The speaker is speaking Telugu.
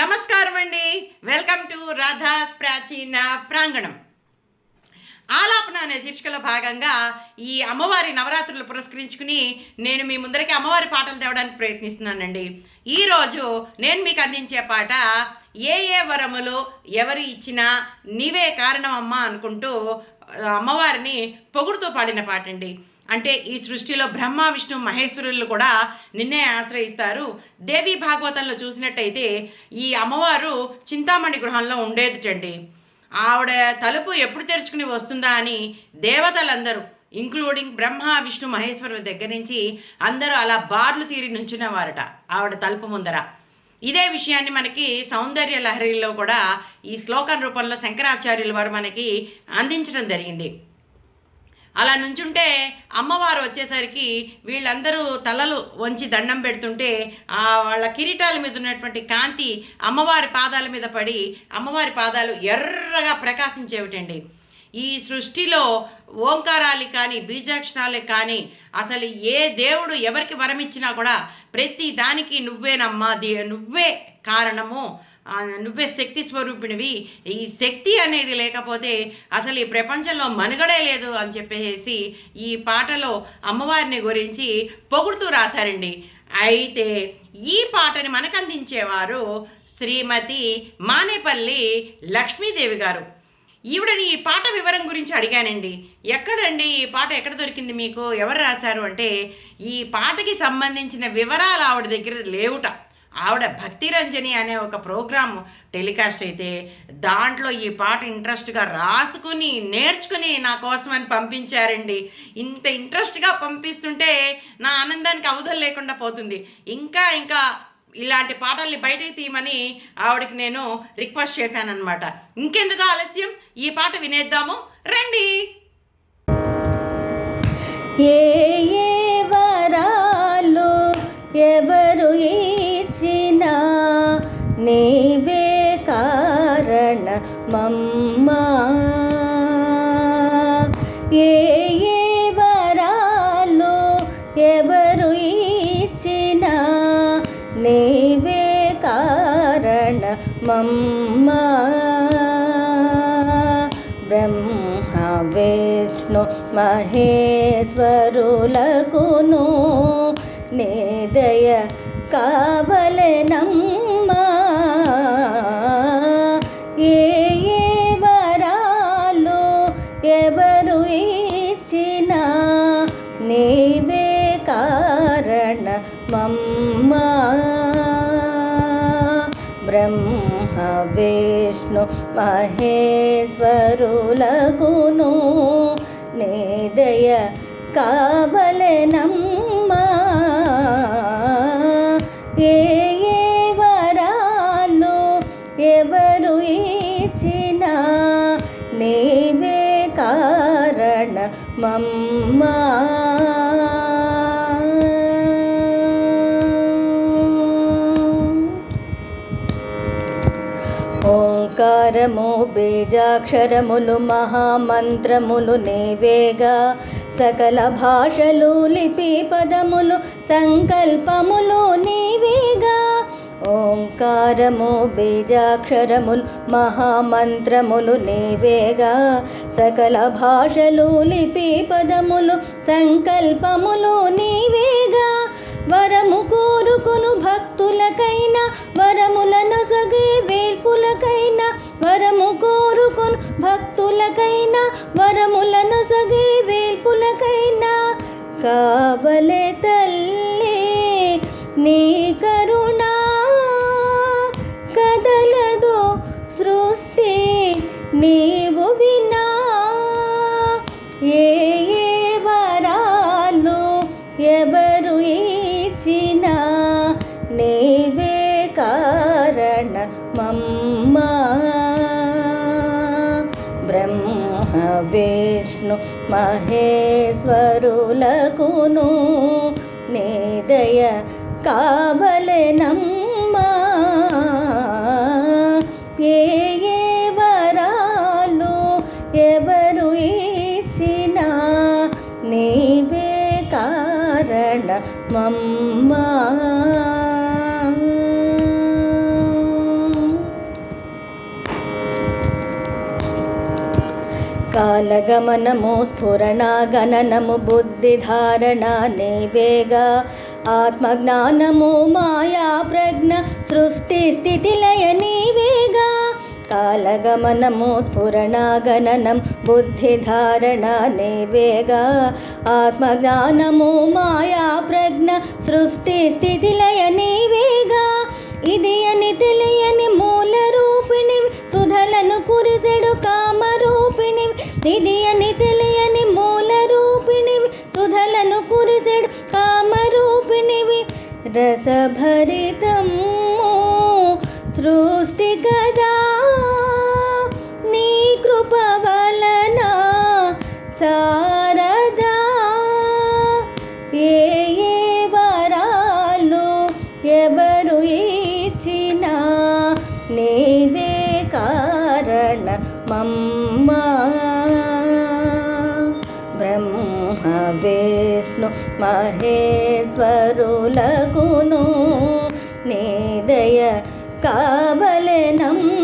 నమస్కారం అండి వెల్కమ్ టు రాధాస్ ప్రాచీన ప్రాంగణం. ఆలాపన అనే శీర్షికలో భాగంగా ఈ అమ్మవారి నవరాత్రులు పురస్కరించుకుని నేను మీ ముందరికి అమ్మవారి పాటలు తేవడానికి ప్రయత్నిస్తున్నానండి. ఈరోజు నేను మీకు అందించే పాట ఏ ఏ వరములు ఎవరు ఇచ్చినా నీవే కారణం అమ్మా అనుకుంటూ అమ్మవారిని పొగుడుతూ పాడిన పాట అండి అంటే ఈ సృష్టిలో బ్రహ్మ విష్ణు మహేశ్వరులు కూడా నిన్నే ఆశ్రయిస్తారు. దేవి భాగవతంలో చూసినట్టయితే ఈ అమ్మవారు చింతామణి గృహంలో ఉండేదిటండి. ఆవిడ తలుపు ఎప్పుడు తెరుచుకుని వస్తుందా అని దేవతలందరూ ఇంక్లూడింగ్ బ్రహ్మ విష్ణు మహేశ్వరుల దగ్గర నుంచి అందరూ అలా బార్లు తీరి నుంచునేవారట ఆవిడ తలుపు ముందర. ఇదే విషయాన్ని మనకి సౌందర్య లహరిలో కూడా ఈ శ్లోకం రూపంలో శంకరాచార్యుల వారు మనకి అందించడం జరిగింది. అలా నుంచుంటే అమ్మవారు వచ్చేసరికి వీళ్ళందరూ తలలు వంచి దండం పెడుతుంటే ఆ వాళ్ళ కిరీటాల మీద ఉన్నటువంటి కాంతి అమ్మవారి పాదాల మీద పడి అమ్మవారి పాదాలు ఎర్రగా ప్రకాశించేవిటండి. ఈ సృష్టిలో ఓంకారాలు కానీ బీజాక్షరాలు కానీ అసలు ఏ దేవుడు ఎవరికి వరమిచ్చినా కూడా ప్రతి దానికి నువ్వేనమ్మా దే నువ్వే కారణము నువ్వే శక్తి స్వరూపిణివి. ఈ శక్తి అనేది లేకపోతే అసలు ఈ ప్రపంచంలో మనుగడే లేదు అని చెప్పేసి ఈ పాటలో అమ్మవారిని గురించి పొగుడుతూ రాశారండి. అయితే ఈ పాటని మనకు అందించేవారు శ్రీమతి మానేపల్లి లక్ష్మీదేవి గారు. ఈవిడని ఈ పాట వివరం గురించి అడిగానండి. ఎక్కడండి? ఈ పాట ఎక్కడ దొరికింది మీకు? ఎవరు రాశారు? అంటే ఈ పాటకి సంబంధించిన వివరాలు ఆవిడ దగ్గర లేవుట. ఆవిడ భక్తి రంజని అనే ఒక ప్రోగ్రామ్ టెలికాస్ట్ అయితే దాంట్లో ఈ పాట ఇంట్రెస్ట్గా రాసుకుని నేర్చుకుని నా కోసమని పంపించారండి. ఇంత ఇంట్రెస్ట్గా పంపిస్తుంటే నా ఆనందానికి అవధులు లేకుండా పోతుంది. ఇంకా ఇంకా ఇలాంటి పాటల్ని బయటకు తీయమని ఆవిడకి నేను రిక్వెస్ట్ చేశానమాట ఇంకెందుకు ఆలస్యం? ఈ పాట వినేద్దాము. రండి! ఏ మమ్మ ఏ ఏ వరాలు ఎవరు ఇచ్చినా నీవే కారణమమ్మా బ్రహ్మ విష్ణు మహేశ్వరులకును నిదయ కావలనం కారణమమ్మా బ్రహ్మ విష్ణు మహేశ్వరులగును నిదయ కావలనమ్మా ఏ ఏ వరాలు ఎవరు ఇచ్చినా నీవే కారణమమ్మా ఓంకారము బీజాక్షరములు మహామంత్రములు నీవేగా. సకల భాషలు లిపి పదములు సంకల్పములు నీవేగా. ఓంకారము బీజాక్షరములు మహామంత్రములు నీవేగా. సకల భాషలు లిపి పదములు సంకల్పములు నీవేగా. వరము కోరుకును భక్తులకైనా వరముల కావలే తల్లి నీ కరుణా. కదలదు సృష్టి నీవు వినా. ఏ ఏ వరాలు ఎవరు ఇచ్చినా నీవే కారణమమ్మా బ్రహ్మ విష్ణు మహేశ్వరులకును నిదయ కావలనమ్మా ఏ ఏ వరాలు ఎవరు ఇచ్చినా నీవే కారణమమ్మా. కాలగమనము స్ఫురణాగణనము బుద్ధిధారణ నీవేగా ఆత్మజ్ఞానము మాయా ప్రజ్ఞ సృష్టి స్థితి లయ నీవేగా. కాలగమనము స్ఫురణాగణనం బుద్ధిధారణ నీవేగా ఆత్మజ్ఞానము మాయా ప్రజ్ఞ సృష్టి స్థితి లయ నీవేగా. కామరూపిణివి రసభరితము సృష్టి కదా నీ కృప వలన సా విష్ణు మహేశ్వరులకును నీదయ కావలెనమ్మా